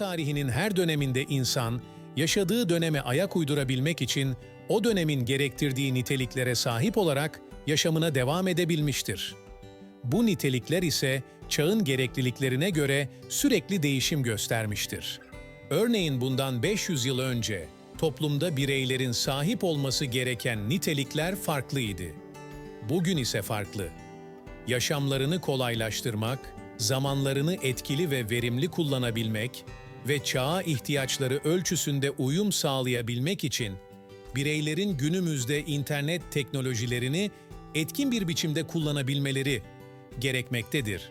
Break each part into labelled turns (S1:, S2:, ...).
S1: tarihinin her döneminde insan, yaşadığı döneme ayak uydurabilmek için o dönemin gerektirdiği niteliklere sahip olarak yaşamına devam edebilmiştir. Bu nitelikler ise çağın gerekliliklerine göre sürekli değişim göstermiştir. Örneğin bundan 500 yıl önce toplumda bireylerin sahip olması gereken nitelikler farklıydı. Bugün ise farklı. Yaşamlarını kolaylaştırmak, zamanlarını etkili ve verimli kullanabilmek ve çağa ihtiyaçları ölçüsünde uyum sağlayabilmek için bireylerin günümüzde internet teknolojilerini etkin bir biçimde kullanabilmeleri gerekmektedir.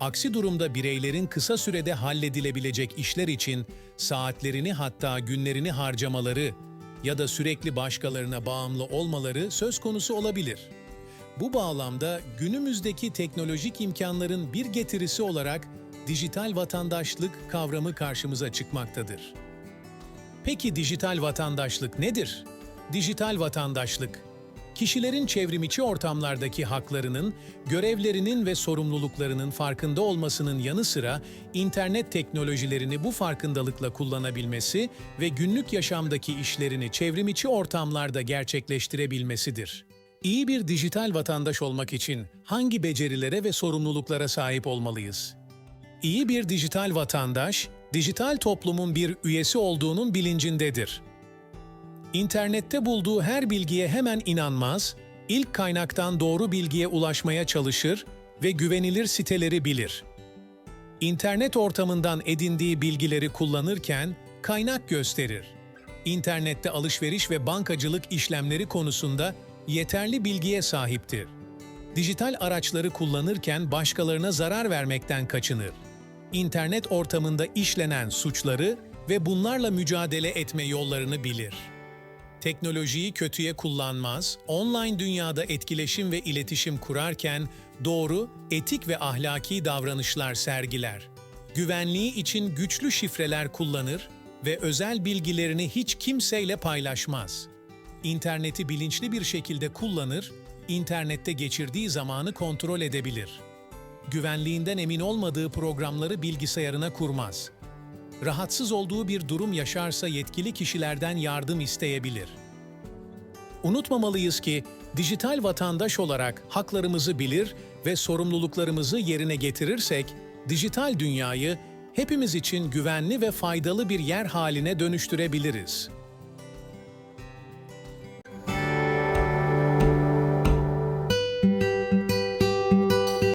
S1: Aksi durumda bireylerin kısa sürede halledilebilecek işler için saatlerini hatta günlerini harcamaları ya da sürekli başkalarına bağımlı olmaları söz konusu olabilir. Bu bağlamda günümüzdeki teknolojik imkanların bir getirisi olarak dijital vatandaşlık kavramı karşımıza çıkmaktadır. Peki dijital vatandaşlık nedir? Dijital vatandaşlık, kişilerin çevrimiçi ortamlardaki haklarının, görevlerinin ve sorumluluklarının farkında olmasının yanı sıra internet teknolojilerini bu farkındalıkla kullanabilmesi ve günlük yaşamdaki işlerini çevrimiçi ortamlarda gerçekleştirebilmesidir. İyi bir dijital vatandaş olmak için hangi becerilere ve sorumluluklara sahip olmalıyız? İyi bir dijital vatandaş, dijital toplumun bir üyesi olduğunun bilincindedir. İnternette bulduğu her bilgiye hemen inanmaz, ilk kaynaktan doğru bilgiye ulaşmaya çalışır ve güvenilir siteleri bilir. İnternet ortamından edindiği bilgileri kullanırken kaynak gösterir. İnternette alışveriş ve bankacılık işlemleri konusunda yeterli bilgiye sahiptir. Dijital araçları kullanırken başkalarına zarar vermekten kaçınır. İnternet ortamında işlenen suçları ve bunlarla mücadele etme yollarını bilir. Teknolojiyi kötüye kullanmaz, online dünyada etkileşim ve iletişim kurarken doğru, etik ve ahlaki davranışlar sergiler. Güvenliği için güçlü şifreler kullanır ve özel bilgilerini hiç kimseyle paylaşmaz. İnterneti bilinçli bir şekilde kullanır, internette geçirdiği zamanı kontrol edebilir. Güvenliğinden emin olmadığı programları bilgisayarına kurmaz rahatsız olduğu bir durum yaşarsa yetkili kişilerden yardım isteyebilir. Unutmamalıyız ki dijital vatandaş olarak haklarımızı bilir ve sorumluluklarımızı yerine getirirsek dijital dünyayı hepimiz için güvenli ve faydalı bir yer haline dönüştürebiliriz.